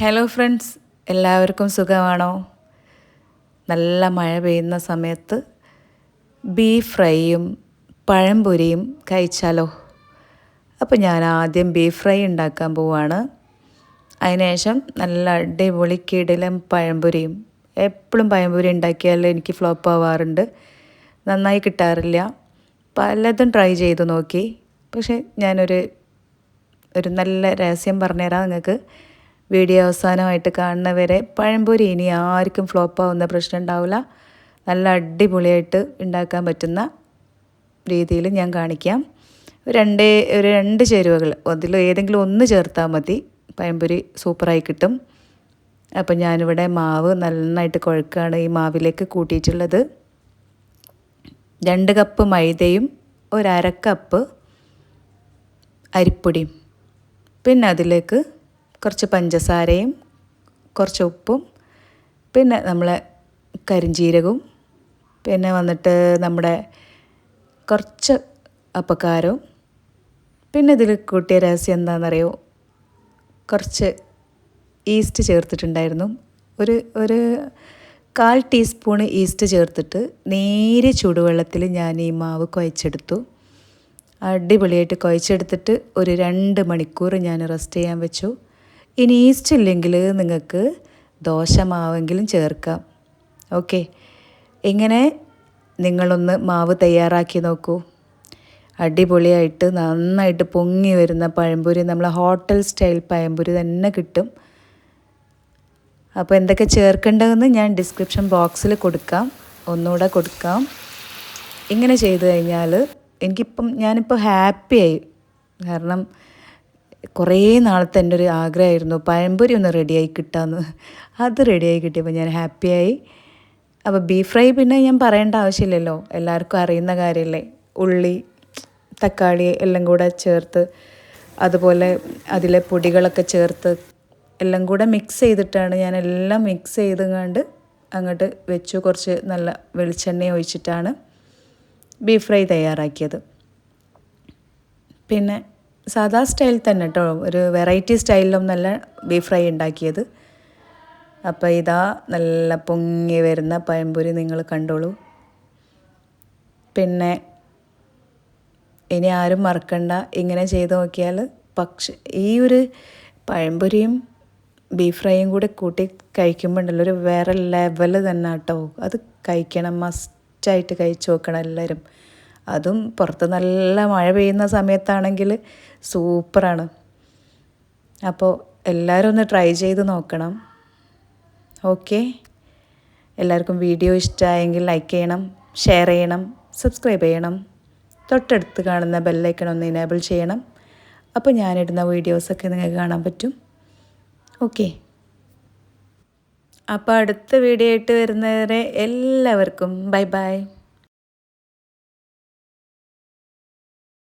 Hello friends എല്ലാവർക്കും സുഖമാണോ? നല്ല മഴ പെയ്യുന്ന സമയത്ത് ബീഫ് ഫ്രൈയും പഴംപൊരിയും കഴിച്ചാലോ? അപ്പോൾ ഞാൻ ആദ്യം ബീഫ് ഫ്രൈ ഉണ്ടാക്കാൻ പോവാണ്. അതിനുശേഷം നല്ല അടിപൊളി കിടിലം പഴംപൊരിയും. എപ്പോഴും പഴംപൊരി ഉണ്ടാക്കിയാൽ എനിക്ക് ഫ്ലോപ്പ് ആവാറുണ്ട്. നന്നായി കിട്ടാറില്ല. പലതും ട്രൈ ചെയ്ത് നോക്കി. പക്ഷേ ഞാനൊരു ഒരു നല്ല രഹസ്യം പറഞ്ഞുതരാം നിങ്ങൾക്ക്. വീഡിയോ അവസാനമായിട്ട് കാണുന്നവരെ പഴംപൊരി ഇനി ആർക്കും ഫ്ലോപ്പ് ആവുന്ന പ്രശ്നം ഉണ്ടാവില്ല. നല്ല അടിപൊളിയായിട്ട് ഉണ്ടാക്കാൻ പറ്റുന്ന രീതിയിൽ ഞാൻ കാണിക്കാം. രണ്ടേ ഒരു രണ്ട് ചേരുവകൾ അതിൽ ഏതെങ്കിലും ഒന്ന് ചേർത്താൽ മതി. പഴംപൊരി സൂപ്പറായി കിട്ടും. അപ്പം ഞാനിവിടെ മാവ് നന്നായിട്ട് കുഴക്കുകയാണ് ഈ മാവിലേക്ക് കൂട്ടിയിട്ടുള്ളത്. രണ്ട് കപ്പ് മൈദയും ഒരര കപ്പ് അരിപ്പൊടിയും. പിന്നെ അതിലേക്ക് കുറച്ച് പഞ്ചസാരയും കുറച്ച് ഉപ്പും പിന്നെ നമ്മൾ കരിഞ്ജീരകവും പിന്നെ വന്നിട്ട് നമ്മുടെ കുറച്ച് അപ്പക്കാരവും പിന്നെ ഇതിൽ കൂട്ടിയ രഹസ്യം എന്താണെന്നറിയോ കുറച്ച് ഈസ്റ്റ് ചേർത്തിട്ടുണ്ടായിരുന്നു. ഒരു ഒരു കാൽ ടീസ്പൂൺ ഈസ്റ്റ് ചേർത്തിട്ട് നേരെ ചൂടുവെള്ളത്തിൽ ഞാൻ ഈ മാവ് കുഴച്ചെടുത്തു. അടിപൊളിയായിട്ട് കുഴച്ചെടുത്തിട്ട് ഒരു രണ്ട് മണിക്കൂർ ഞാൻ റെസ്റ്റ് ചെയ്യാൻ വെച്ചു. ഇനി ഈസ്റ്റ് ഇല്ലെങ്കിൽ നിങ്ങൾക്ക് ദോശമാവെങ്കിലും ചേർക്കാം. ഓക്കെ. ഇങ്ങനെ നിങ്ങളൊന്ന് മാവ് തയ്യാറാക്കി നോക്കൂ. അടിപൊളിയായിട്ട് നന്നായിട്ട് പൊങ്ങി വരുന്ന പഴംപൊരി നമ്മൾ ഹോട്ടൽ സ്റ്റൈൽ പഴംപൊരി തന്നെ കിട്ടും. അപ്പോൾ എന്തൊക്കെ ചേർക്കേണ്ടതെന്ന് ഞാൻ ഡിസ്ക്രിപ്ഷൻ ബോക്സിൽ കൊടുക്കാം. ഒന്നുകൂടെ കൊടുക്കാം. ഇങ്ങനെ ചെയ്തു കഴിഞ്ഞാൽ എനിക്കിപ്പം ഞാനിപ്പോൾ ഹാപ്പിയായി. കാരണം കുറേ നാളത്തെ എന്റെ ഒരു ആഗ്രഹമായിരുന്നു പഴംപൊരി ഒന്ന് റെഡിയായി കിട്ടാമെന്ന് അത് റെഡിയായി കിട്ടിയപ്പോൾ ഞാൻ ഹാപ്പിയായി അപ്പോൾ ബീഫ് ഫ്രൈ പിന്നെ ഞാൻ പറയേണ്ട ആവശ്യമില്ലല്ലോ. എല്ലാവർക്കും അറിയുന്ന കാര്യമല്ലേ ഉള്ളി തക്കാളി എല്ലാം കൂടെ ചേർത്ത് അതുപോലെ അതിലെ പൊടികളൊക്കെ ചേർത്ത് എല്ലാം കൂടെ മിക്സ് ചെയ്തിട്ടാണ് ഞാൻ എല്ലാം മിക്സ് ചെയ്തുകൊണ്ട് അങ്ങോട്ട് വെച്ചു. കുറച്ച് നല്ല വെളിച്ചെണ്ണ ഒഴിച്ചിട്ടാണ് ബീഫ് ഫ്രൈ തയ്യാറാക്കിയത്. പിന്നെ സാധാ സ്റ്റൈൽ തന്നെ കേട്ടോ ഒരു വെറൈറ്റി സ്റ്റൈലിലൊന്നല്ല ബീഫ് ഫ്രൈ ഉണ്ടാക്കിയത്. അപ്പോൾ ഇതാ നല്ല പൊങ്ങി വരുന്ന പഴംപൊരി നിങ്ങൾ കണ്ടോളൂ. പിന്നെ ഇനി ആരും മറക്കണ്ട. ഇങ്ങനെ ചെയ്ത് നോക്കിയാൽ പക്ഷെ ഈ ഒരു പഴംപൊരിയും ബീഫ് ഫ്രൈയും കൂടെ കൂട്ടി കഴിക്കുമ്പോണ്ടല്ലോ ഒരു വേറെ ലെവൽ തന്നെ കേട്ടോ അത് കഴിക്കണം മസ്റ്റായിട്ട് കഴിച്ചു നോക്കണം എല്ലാവരും അതും പുറത്ത് നല്ല മഴ പെയ്യുന്ന സമയത്താണെങ്കിൽ സൂപ്പറാണ്. അപ്പോൾ എല്ലാവരും ഒന്ന് ട്രൈ ചെയ്ത് നോക്കണം. ഓക്കെ എല്ലാവർക്കും വീഡിയോ ഇഷ്ടമായെങ്കിൽ ലൈക്ക് ചെയ്യണം ഷെയർ ചെയ്യണം സബ്സ്ക്രൈബ് ചെയ്യണം. തൊട്ടടുത്ത് കാണുന്ന ബെല്ലൈക്കൺ ഒന്ന് ഇനേബിൾ ചെയ്യണം. അപ്പോൾ ഞാനിടുന്ന വീഡിയോസൊക്കെ നിങ്ങൾക്ക് കാണാൻ പറ്റും. ഓക്കെ അപ്പോൾ അടുത്ത വീഡിയോ ആയിട്ട് വരുന്നവരെ എല്ലാവർക്കും ബൈ ബൈ